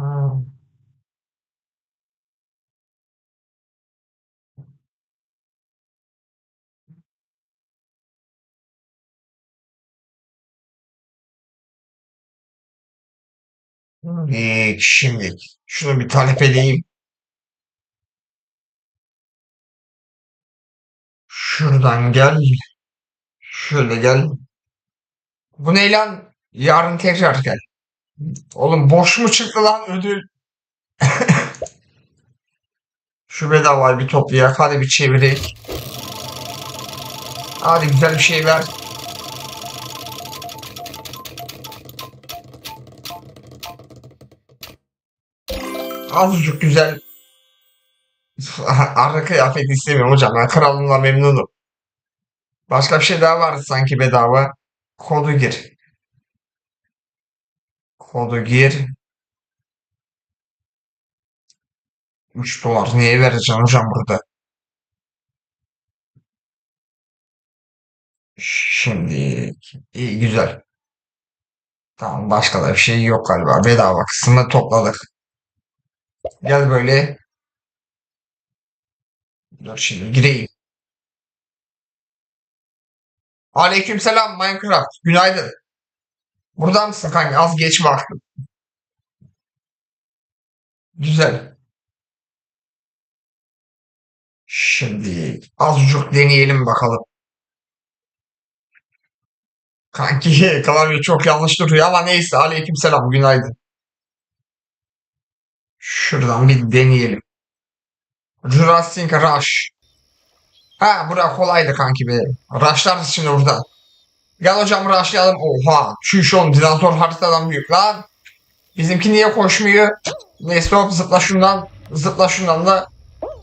Ha. Ee, şimdi şunu bir talep edeyim. Şuradan gel. Şöyle gel. Bu ne lan? Yarın tekrar gel. Oğlum boş mu çıktı lan ödül? Şu bedavayı bir toplayak. Hadi bir çevirek. Hadi güzel bir şey ver. Azıcık güzel. Arka kıyafet istemiyorum hocam. Ben kralımla memnunum. Başka bir şey daha vardı sanki bedava. Kodu gir. Kodu gir. 3 dolar. Niye vereceğim hocam burada? Şimdi iyi güzel. Tamam başka da bir şey yok galiba. Bedava kısmını topladık. Gel böyle. Dur şimdi gireyim. Aleykümselam Minecraft. Günaydın. Burada mısın kanka? Az geç baktım. Güzel. Şimdi azıcık deneyelim bakalım. Kanki klavye çok yanlış duruyor ama neyse. Aleykümselam. Günaydın. Şuradan bir deneyelim. Jurassic Rush. Ha bura kolaydı kanki be. Rushlar şimdi burada. Gel hocam rushlayalım. Oha. Oğlum dinozor haritadan büyük lan. Bizimki niye koşmuyor? Neyse hop zıpla şundan. Zıpla şundan da.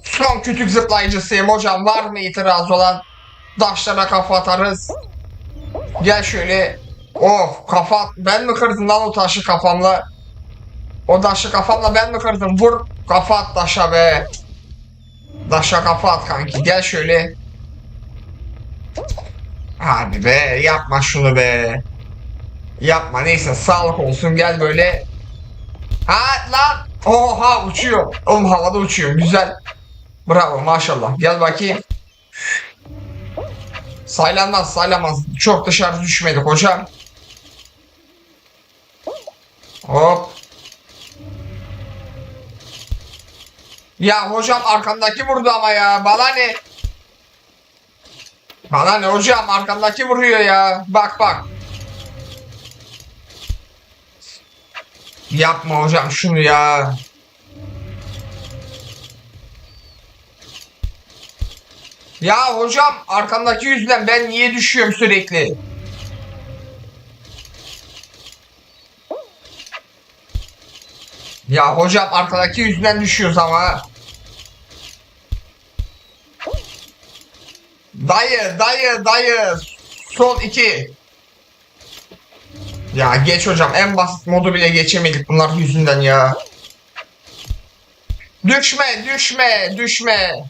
Son kütük zıplayıcısıyım hocam. Var mı itiraz olan? Daşlara kafa atarız. Gel şöyle. Oh kafa Ben mi kırdım lan o taşı kafamla? O taşı kafamla ben mi kırdım? Vur kafa at taşa be. Taşa kafa at kanki. Gel şöyle. Hadi be yapma şunu be. Yapma neyse sağlık olsun gel böyle. Ha lan. Oha uçuyor. Oğlum havada uçuyor güzel. Bravo maşallah. Gel bakayım. Saylanmaz saylanmaz. Çok dışarı düşmedik hocam. Hop. Ya hocam arkamdaki vurdu ama ya. Bana ne? Bana ne hocam arkamdaki vuruyor ya. Bak bak. Yapma hocam şunu ya. Ya hocam arkamdaki yüzden ben niye düşüyorum sürekli? Ya hocam arkadaki yüzden düşüyoruz ama. Dayı dayı dayı. Son iki. Ya geç hocam en basit modu bile geçemedik bunlar yüzünden ya. Düşme düşme düşme.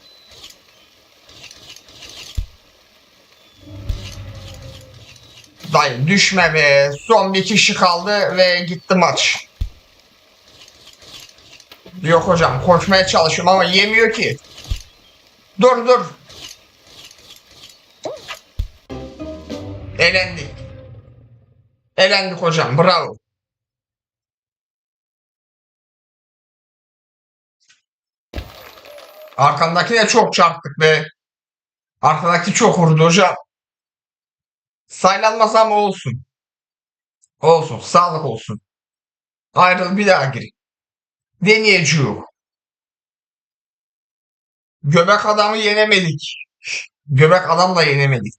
Dayı düşme be. Son bir kişi kaldı ve gitti maç. Yok hocam koşmaya çalışıyorum ama yemiyor ki. Dur dur. Elendik. Elendik hocam bravo. Arkamdakine çok çarptık be. Arkadaki çok vurdu hocam. Saylanmaz ama olsun. Olsun. Sağlık olsun. Ayrıl bir daha gir. Deneyeceğim. Göbek adamı yenemedik. Göbek adamla yenemedik.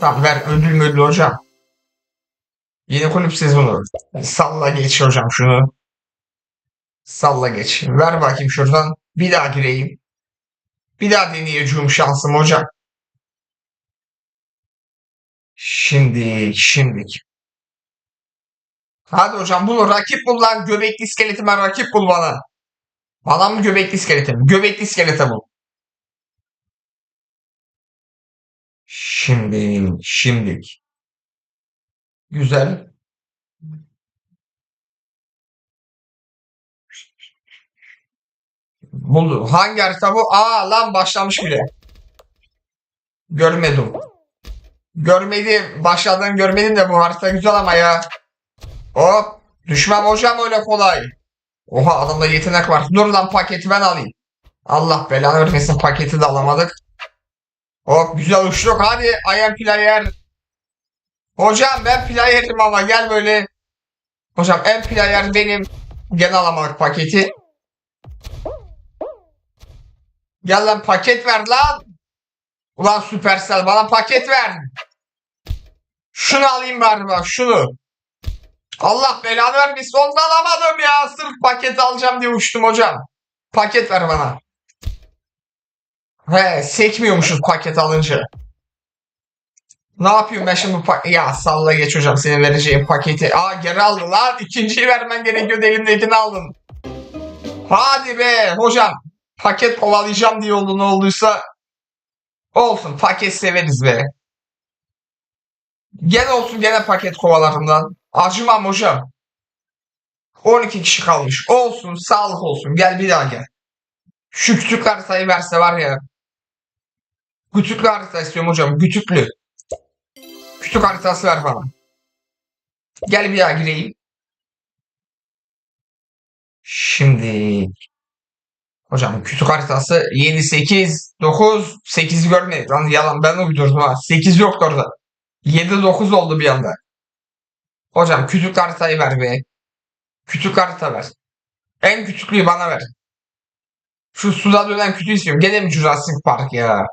Tamam ver ödül ödül hocam. Yeni kulüp sezonu. Salla geç hocam şunu. Salla geç. Ver bakayım şuradan. Bir daha gireyim. Bir daha deneyeceğim şansım hocam. Şimdi, şimdi. Hadi hocam bunu rakip bul lan. Göbekli iskeletime rakip bul bana. Bana mı göbekli iskeletim? Göbekli iskelete bul. Şimdi, şimdi. Güzel. Buldu. Hangi harita bu? Aa lan başlamış bile. Görmedim. Görmedim. Başladığını görmedim de bu harita güzel ama ya. Hop. Düşmem hocam öyle kolay. Oha adamda yetenek var. Dur lan paketi ben alayım. Allah belanı vermesin paketi de alamadık. Hop güzel uçtuk. Hadi I am player. Hocam ben player'im ama gel böyle. Hocam en player benim. Gene alamadık paketi. Gel lan paket ver lan. Ulan Supercell bana paket ver. Şunu alayım bari bak şunu. Allah belanı vermesin onu da alamadım ya. Sırf paket alacağım diye uçtum hocam. Paket ver bana. He sekmiyormuşuz paket alınca. Ne yapıyorum ben şimdi pak- Ya salla geç hocam senin vereceğin paketi. Aa geri aldın lan. İkinciyi vermen gerekiyordu elimdekini aldın. Hadi be hocam. Paket kovalayacağım diye oldu ne olduysa. Olsun paket severiz be. Gene olsun gene paket kovalarımdan. Acımam hocam. 12 kişi kalmış. Olsun sağlık olsun. Gel bir daha gel. Şu küçük haritayı verse var ya. Küçüklü harita istiyorum hocam. Küçüklü. Küçük haritası ver bana. Gel bir daha gireyim. Şimdi hocam küçük haritası 7 8 9 8 görmedi. Lan yalan ben uydurdum ha. 8 yoktu orada. 7 9 oldu bir anda. Hocam küçük haritayı ver be. Küçük harita ver. En küçüklüğü bana ver. Şu suda dönen kütüğü istiyorum. Gene Jurassic Park ya?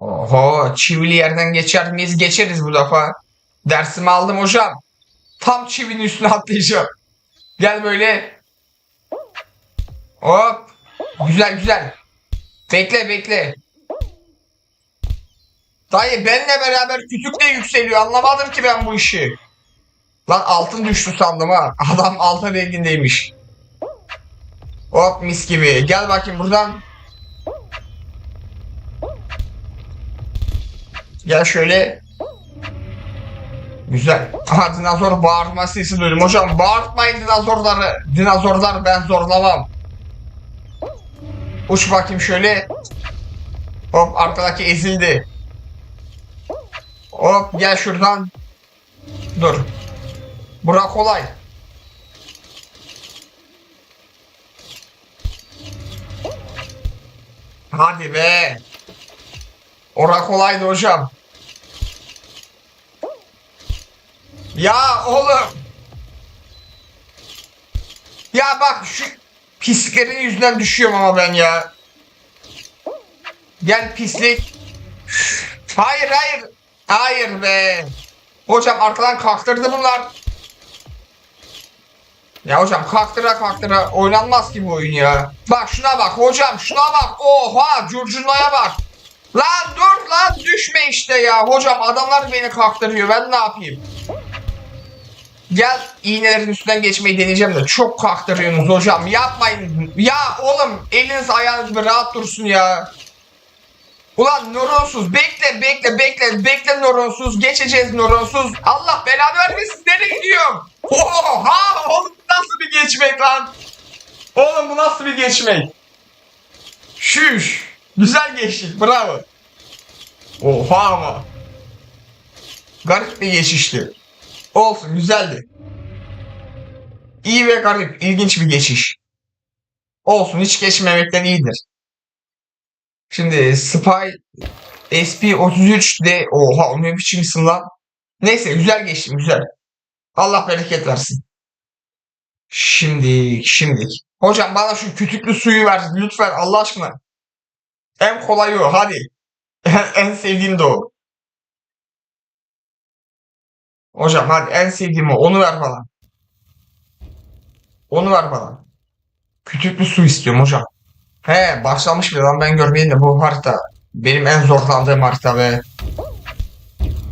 Oho çivili yerden geçer miyiz? Geçeriz bu defa. Dersimi aldım hocam. Tam çivinin üstüne atlayacağım. Gel böyle. Hop. Güzel güzel. Bekle bekle. Dayı benle beraber kütük de yükseliyor. Anlamadım ki ben bu işi. Lan altın düştü sandım ha. Adam altın rengindeymiş. Hop mis gibi. Gel bakayım buradan. Gel şöyle. Güzel. Aha dinozor bağırma sesi duydum. Hocam bağırtmayın dinozorları. Dinozorlar ben zorlamam. Uç bakayım şöyle. Hop arkadaki ezildi. Hop gel şuradan. Dur. Bura kolay. Hadi be. Ora kolaydı hocam. Ya oğlum. Ya bak şu pisliklerin yüzünden düşüyorum ama ben ya. Gel pislik. Hayır hayır. Hayır be. Hocam arkadan kalktırdı bunlar. Ya hocam kalktıra kalktıra oynanmaz ki bu oyun ya. Bak şuna bak hocam şuna bak. Oha curcunaya bak. Lan dur lan düşme işte ya. Hocam adamlar beni kalktırıyor ben ne yapayım? Gel iğnelerin üstünden geçmeyi deneyeceğim de çok kalktırıyorsunuz hocam yapmayın. Ya oğlum eliniz ayağınız bir rahat dursun ya. Ulan nöronsuz bekle bekle bekle bekle nöronsuz geçeceğiz nöronsuz. Allah belanı vermesin nereye gidiyorum? Oha oğlum nasıl bir geçmek lan? Oğlum bu nasıl bir geçmek? Şüş. Güzel geçtik bravo. Oha ama. Garip bir geçişti. Olsun güzeldi. İyi ve garip ilginç bir geçiş. Olsun hiç geçmemekten iyidir. Şimdi Spy SP33 de oha o ne biçim lan. Neyse güzel geçtim güzel. Allah bereket versin. Şimdi şimdi. Hocam bana şu kütüklü suyu ver lütfen Allah aşkına. En kolay o hadi. en sevdiğim de o. Hocam hadi en sevdiğim o. Onu ver bana. Onu ver bana. Kütüklü su istiyorum hocam. He başlamış bile lan ben görmeyeyim de bu harita. Benim en zorlandığım harita be.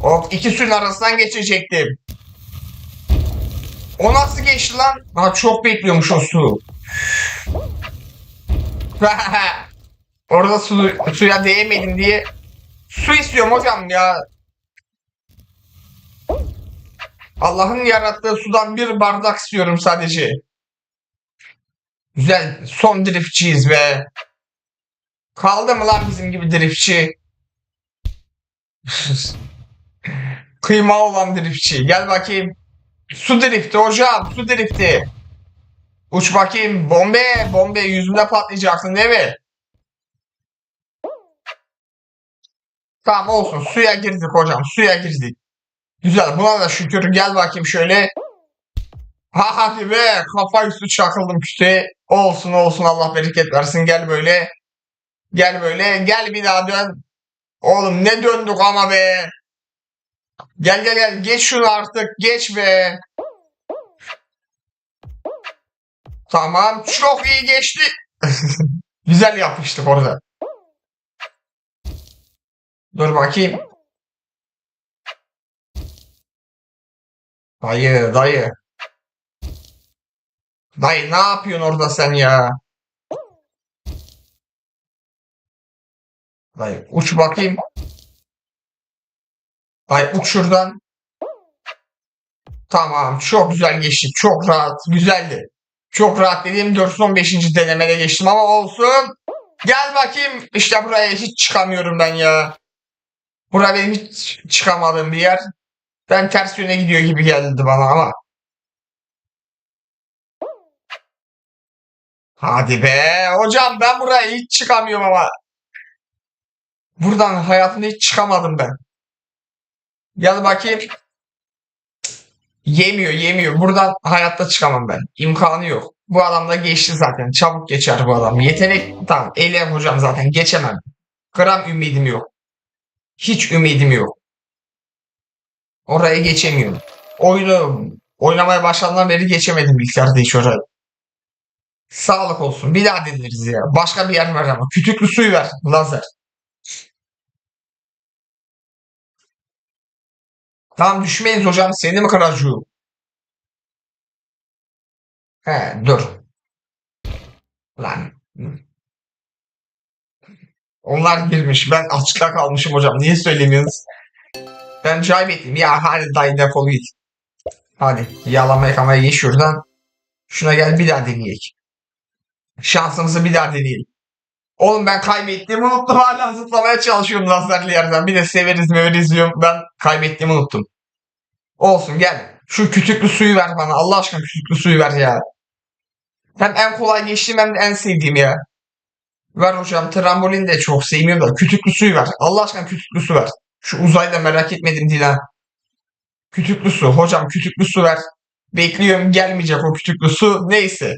Hop iki suyun arasından geçecektim. O nasıl geçti lan? Ha çok bekliyormuş o su. Orada su, suya değmedim diye su istiyorum hocam ya. Allah'ın yarattığı sudan bir bardak istiyorum sadece. Güzel. Son driftçiyiz be. Kaldı mı lan bizim gibi driftçi? Kıyma olan driftçi. Gel bakayım. Su drifti hocam. Su drifti. Uç bakayım. Bombe. Bombe yüzümde patlayacaksın değil mi? Tamam olsun. Suya girdik hocam. Suya girdik. Güzel. Buna da şükür. Gel bakayım şöyle. Ha hadi be. Kafa üstü çakıldım kütüğe. Olsun olsun. Allah bereket versin. Gel böyle. Gel böyle. Gel bir daha dön. Oğlum ne döndük ama be. Gel gel gel. Geç şunu artık. Geç be. Tamam. Çok iyi geçti. Güzel yapmıştık orada. Dur bakayım. Dayı, dayı. Dayı ne yapıyorsun orada sen ya? Dayı uç bakayım. Dayı uç şuradan. Tamam çok güzel geçtik. Çok rahat. Güzeldi. Çok rahat dediğim 415. denemede geçtim ama olsun. Gel bakayım. İşte buraya hiç çıkamıyorum ben ya. Buraya benim hiç çıkamadığım bir yer. Ben ters yöne gidiyor gibi geldi bana ama. Hadi be. Hocam ben buraya hiç çıkamıyorum ama. Buradan hayatımda hiç çıkamadım ben. Gel bakayım. Yemiyor yemiyor. Buradan hayatta çıkamam ben. İmkanı yok. Bu adam da geçti zaten. Çabuk geçer bu adam. Yetenek tamam. Eylem hocam zaten geçemem. Gram ümidim yok. Hiç ümidim yok. Oraya geçemiyorum. Oyunu oynamaya başladığımdan beri geçemedim bilgisayarda hiç oraya. Sağlık olsun. Bir daha deneriz ya. Başka bir yer ver ama. Kütüklü suyu ver. Lazer. Tamam düşmeyiz hocam. Seni mi kıracağım? He dur. Lan. Onlar girmiş. Ben açıkta kalmışım hocam. Niye söylemiyorsunuz? Ben cayb ettim. Ya hadi dayı defol git. Hadi yağlama yıkamaya geç şuradan. Şuna gel bir daha deneyek. Şansımızı bir daha deneyelim. Oğlum ben kaybettiğimi unuttum. Hala zıplamaya çalışıyorum lazerli yerden. Bir de severiz meveriz diyorum. Ben kaybettiğimi unuttum. Olsun gel. Şu kütüklü suyu ver bana. Allah aşkına kütüklü suyu ver ya. Hem en kolay geçtiğim hem de en sevdiğim ya. Ver hocam trambolin de çok sevmiyorum da kütüklü suyu ver. Allah aşkına kütüklü su ver. Şu uzayda merak etmedim ha. Kütüklü su. Hocam kütüklü su ver. Bekliyorum gelmeyecek o kütüklü su. Neyse.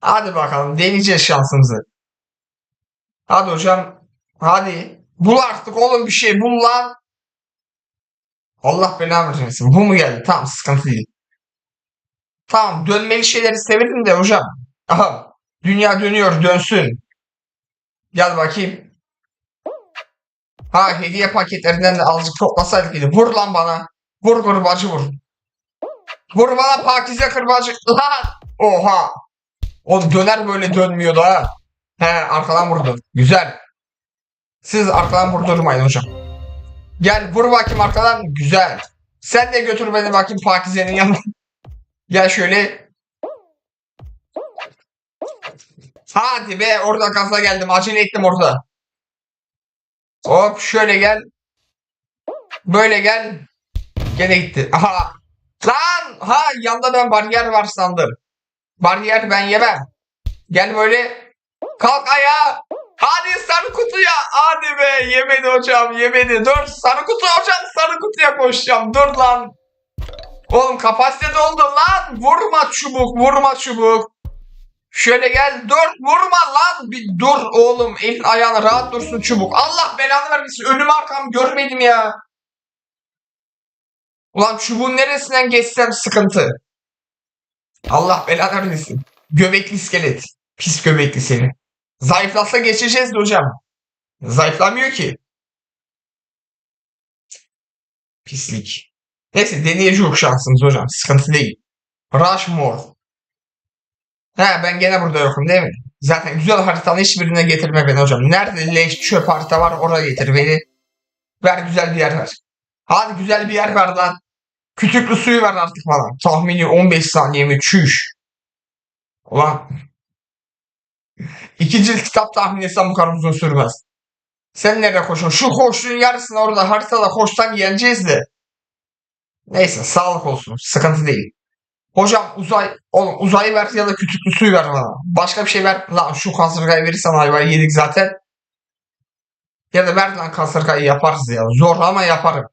Hadi bakalım deneyeceğiz şansımızı. Hadi hocam. Hadi. Bul artık oğlum bir şey bul lan. Allah belanı versin. Bu mu geldi? Tamam sıkıntı değil. Tamam dönmeli şeyleri severim de hocam. Aha. Dünya dönüyor dönsün. Gel bakayım. Ha hediye paketlerinden de azıcık toplasaydık iyiydi. Vur lan bana. Vur kırbacı vur. Vur bana pakize kırbacı. Lan. Oha. O döner böyle dönmüyordu ha. He arkadan vurdu. Güzel. Siz arkadan vurdurmayın hocam. Gel vur bakayım arkadan. Güzel. Sen de götür beni bakayım Pakize'nin yanına. Gel şöyle. Hadi be orada gaza geldim. Acele ettim orada. Hop şöyle gel. Böyle gel. Gene gitti. Aha. Lan ha yanda ben bariyer var sandım. Bariyer ben yemem. Gel böyle. Kalk ayağa. Hadi sarı kutuya. Hadi be yemedi hocam yemedi. Dur sarı kutu hocam sarı kutuya koşacağım. Dur lan. Oğlum kapasite doldu lan. Vurma çubuk vurma çubuk. Şöyle gel dur vurma lan. Bir dur oğlum elin ayağına rahat dursun çubuk. Allah belanı vermesin önümü arkamı görmedim ya. Ulan çubuğun neresinden geçsem sıkıntı. Allah belanı vermesin. Göbekli iskelet. Pis göbekli seni. Zayıflasa geçeceğiz de hocam. Zayıflamıyor ki. Pislik. Neyse deneyeceğiz şansımız hocam. Sıkıntı değil. Rushmore. He ben gene burada yokum değil mi? Zaten güzel haritanın hiçbirine getirme beni hocam. Nerede leş çöp harita var oraya getir beni. Ver güzel bir yer ver. Hadi güzel bir yer ver lan. Kütüklü suyu ver artık bana. Tahmini 15 saniye mi? Çüş. Ulan İki cilt kitap tahmin etsem bu kadar uzun sürmez. Sen nereye koşuyorsun? Şu koştuğun yarısını orada haritada koşsan yeneceğiz de. Neyse sağlık olsun. Sıkıntı değil. Hocam uzay, oğlum uzayı ver ya da kütüklü suyu ver bana. Başka bir şey ver. Lan şu kasırgayı verirsen hayvayı yedik zaten. Ya da ver lan kasırgayı yaparız ya. Zor ama yaparım.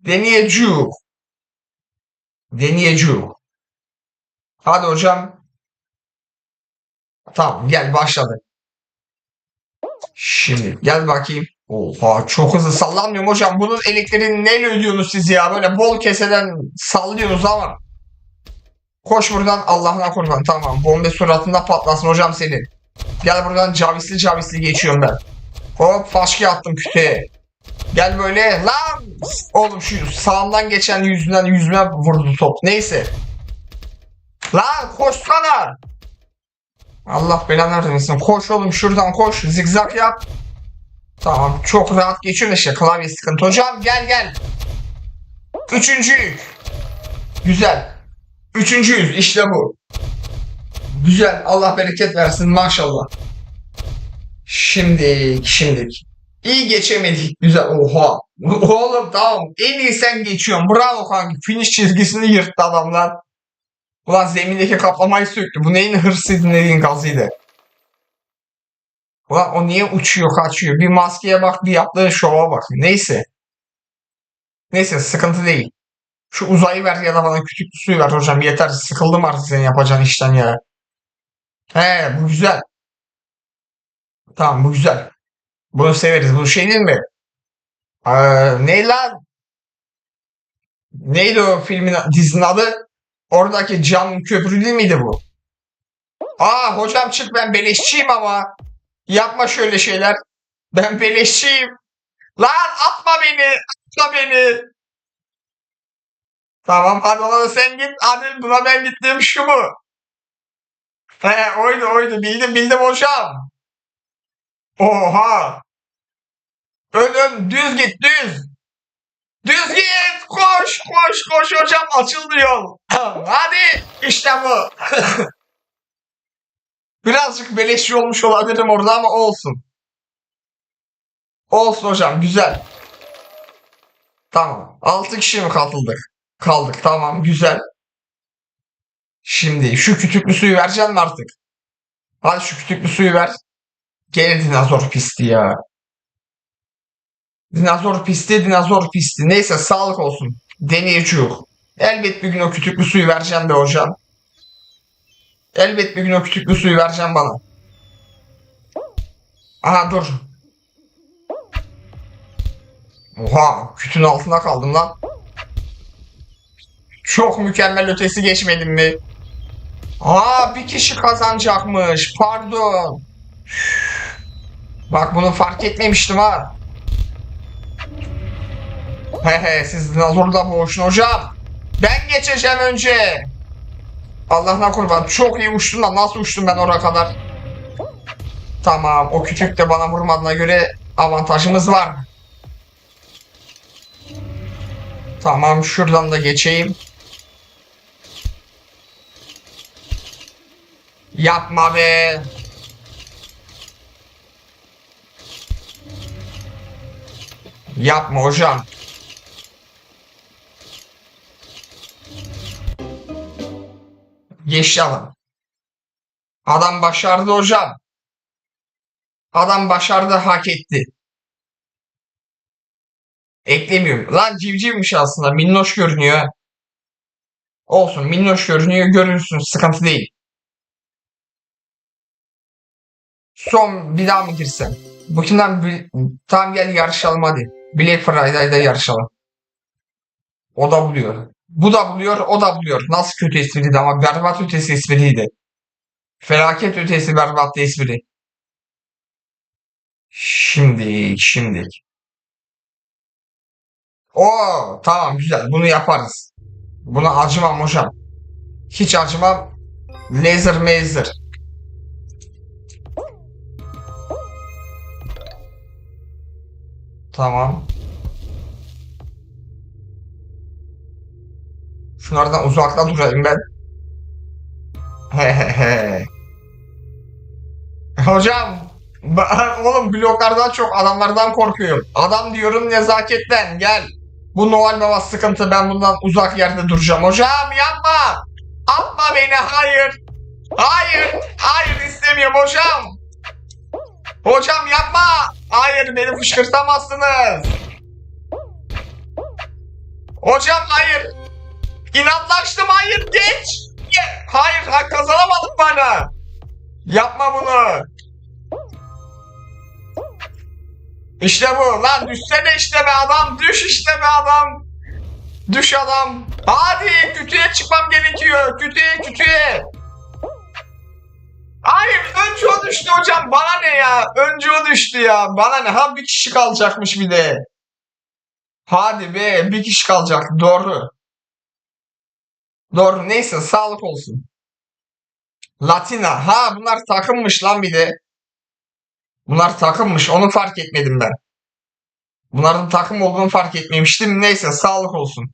Deneyeceğim. Deneyeceğim. Hadi hocam. Tamam gel başladı. Şimdi gel bakayım. Oha çok hızlı sallanmıyorum hocam. Bunun elektriğini neyle ödüyorsunuz siz ya? Böyle bol keseden sallıyorsunuz ama. Koş buradan Allah'ına kurban. Tamam bombe suratında patlasın hocam senin. Gel buradan cavisli cavisli geçiyorum ben. Hop faşki attım kütüğe. Gel böyle lan. Oğlum şu sağımdan geçen yüzünden yüzüme vurdu top. Neyse. Lan koşsana. Allah belanı vermesin. Koş oğlum şuradan koş. Zigzag yap. Tamam çok rahat geçiyorum işte klavye sıkıntı. Hocam gel gel. Üçüncü. Güzel. Üçüncüyüz işte bu. Güzel Allah bereket versin maşallah. Şimdi şimdi. İyi geçemedik. Güzel. Oha. Oğlum tamam. En iyi sen geçiyorsun. Bravo kanka. Finish çizgisini yırttı adamlar. Ulan zemindeki kaplamayı söktü. Bu neyin hırsıydı neyin gazıydı. Ulan o niye uçuyor kaçıyor. Bir maskeye bak bir yaptığı şova bak. Neyse. Neyse sıkıntı değil. Şu uzayı ver ya da bana küçük suyu ver hocam. Yeter sıkıldım artık senin yapacağın işten ya. He bu güzel. Tamam bu güzel. Bunu severiz. Bu şey değil mi? Ee, ne lan? Neydi o filmin dizinin adı? Oradaki cam köprü değil miydi bu? Aa hocam çık ben beleşçiyim ama. Yapma şöyle şeyler. Ben beleşçiyim. Lan atma beni. Atma beni. Tamam ona sen git. Hadi buna ben gittim şu mu? He oydu oydu. Bildim bildim hocam. Oha. Ön ön düz git düz. Düz git. Koş koş koş hocam açıldı yol. Hadi işte bu. Birazcık beleşçi olmuş olabilirim orada ama olsun. Olsun hocam güzel. Tamam. 6 kişi mi katıldık? Kaldık tamam güzel. Şimdi şu kütüklü suyu vereceksin mi artık? Hadi şu kütüklü suyu ver. Gene dinozor pisti ya. Dinozor pisti, dinozor pisti. Neyse sağlık olsun. Deneyeceğiz. Elbet bir gün o kütüklü suyu vereceğim be hocam. Elbet bir gün o kütüklü suyu vereceğim bana. Aha dur. Oha kütün altında kaldım lan. Çok mükemmel ötesi geçmedim mi? Aa bir kişi kazanacakmış. Pardon. Bak bunu fark etmemiştim ha. He he siz dinozorla boğuşun hocam. Ben geçeceğim önce. Allah'ına kurban. Çok iyi uçtun da nasıl uçtum ben oraya kadar? Tamam o küçük de bana vurmadığına göre avantajımız var. Tamam şuradan da geçeyim. Yapma be. Yapma hocam. Geçti adam. Adam başardı hocam. Adam başardı hak etti. Eklemiyorum. Lan civcivmiş aslında. Minnoş görünüyor. Olsun minnoş görünüyor. Görünsün. Sıkıntı değil. Son bir daha mı girsem? Bugünden bir... Tamam gel yarışalım hadi. Black Friday'da yarışalım. O da buluyor. Bu da buluyor, o da buluyor. Nasıl kötü espriydi ama berbat ötesi espriydi. Felaket ötesi berbat espri. Şimdi, şimdi. Oo, tamam güzel. Bunu yaparız. Buna acımam hocam. Hiç acımam. Laser mazer. Tamam. Şunlardan uzakta durayım ben. Hehehe. Hocam ben- oğlum bloklardan çok adamlardan korkuyorum. Adam diyorum nezaketten gel. Bu Noel Baba sıkıntı ben bundan uzak yerde duracağım. Hocam yapma. Atma beni hayır. Hayır. Hayır istemiyorum hocam. Hocam yapma. Hayır beni fışkırtamazsınız. Hocam hayır. İnatlaştım hayır geç. Hayır ha, kazanamadım bana. Yapma bunu. İşte bu lan düşsene işte be adam düş işte be adam. Düş adam. Hadi kütüye çıkmam gerekiyor. Kütüye kütüye. Hayır önce o düştü hocam. Bana ne ya? Önce o düştü ya. Bana ne? Ha bir kişi kalacakmış bir de. Hadi be bir kişi kalacak. Doğru. Doğru neyse sağlık olsun. Latina. Ha bunlar takımmış lan bir de. Bunlar takımmış. Onu fark etmedim ben. Bunların takım olduğunu fark etmemiştim. Neyse sağlık olsun.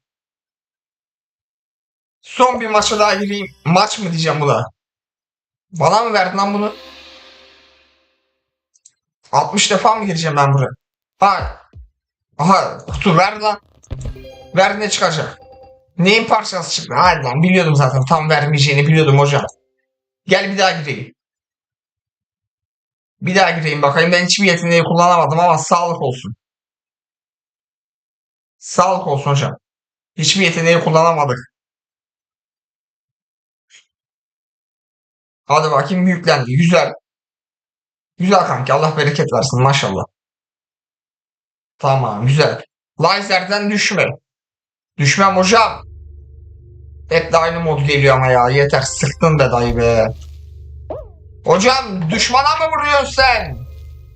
Son bir maça daha gireyim. Maç mı diyeceğim buna? Bana mı verdin lan bunu? 60 defa mı gireceğim ben buraya? Ha. Aha kutu ver lan. Ver ne çıkacak? Neyin parçası çıktı? Hayır lan biliyordum zaten. Tam vermeyeceğini biliyordum hocam. Gel bir daha gireyim. Bir daha gireyim bakayım. Ben hiçbir yeteneği kullanamadım ama sağlık olsun. Sağlık olsun hocam. Hiçbir yeteneği kullanamadık. Hadi bakayım yüklendi. Güzel. Güzel kanki. Allah bereket versin maşallah. Tamam güzel. Laser'den düşme. Düşmem hocam. Hep de aynı mod geliyor ama ya. Yeter sıktın be dayı be. Hocam düşmana mı vuruyorsun sen?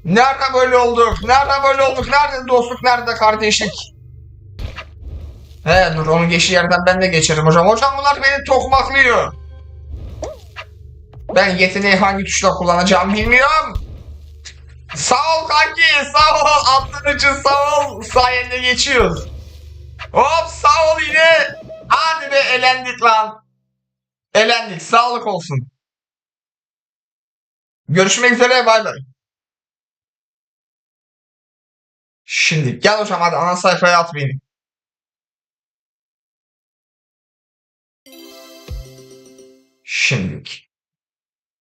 Nerede böyle olduk? Nerede böyle olduk? Nerede dostluk? Nerede kardeşlik? He dur onun geçtiği yerden ben de geçerim hocam. Hocam bunlar beni tokmaklıyor. Ben yeteneği hangi tuşla kullanacağım bilmiyorum. Sağ ol kanki sağ ol attığın için sağ ol sayende geçiyoruz. Hop sağ ol yine. Hadi be elendik lan. Elendik sağlık olsun. Görüşmek üzere bay bay. Şimdi gel hocam hadi ana sayfaya at beni. Şimdilik.